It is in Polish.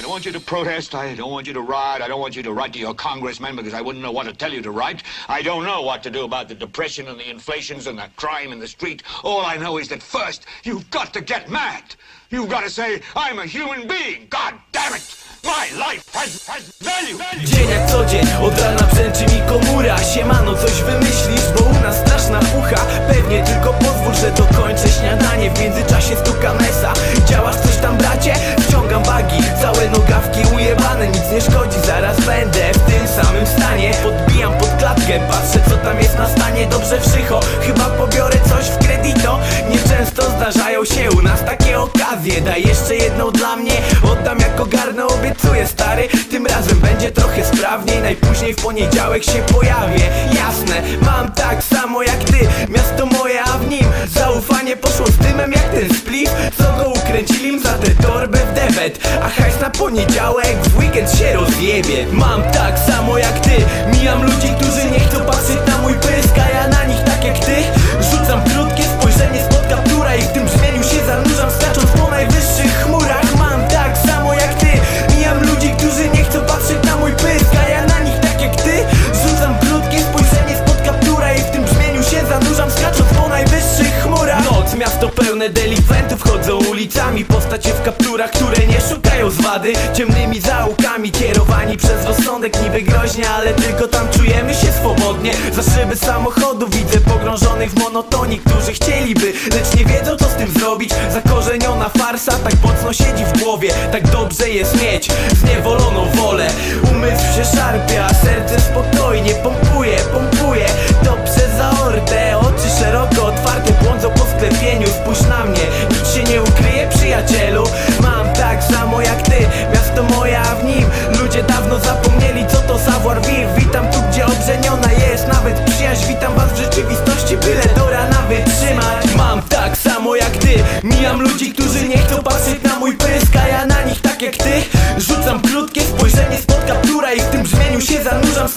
I don't want you to protest. I don't want you to riot. I don't want you to write to your congressman because I wouldn't know what to tell you to write. I don't know what to do about the depression and the inflations and the crime in the street. All I know is that first, you've got to get mad. You've got to say, I'm a human being. God damn it. My life has, has value. Dzień jak od rana brzęczy mi Siemano, coś wymyślisz, bo zdarzają się u nas takie okazje Daj jeszcze jedną dla mnie, oddam jak ogarnę Obiecuję stary, tym razem będzie trochę sprawniej Najpóźniej w poniedziałek się pojawię. Jasne, mam tak samo jak ty Miasto moje, a w nim zaufanie poszło z dymem jak ten spliff. Co go ukręcili za tę torbę w debet. A hajs na poniedziałek w weekend się rozjebie. Mam tak samo jak ty Mijam ludzi, którzy nie ulicami, postacie w kapturach Które nie szukają zwady. Ciemnymi zaułkami Kierowani przez rozsądek niby groźnie Ale tylko tam czujemy się swobodnie. Za szyby samochodu widzę pogrążonych w monotonii Którzy chcieliby, lecz nie wiedzą co z tym zrobić. Zakorzeniona farsa tak mocno siedzi w głowie. Tak dobrze jest mieć zniewoloną wolę. Umysł się szarpie, a serce spokojnie mijam ludzi, którzy nie chcą patrzeć na mój pysk A ja na nich tak jak ty, rzucam krótkie spojrzenie spod kaptura I w tym brzmieniu się zanurzam,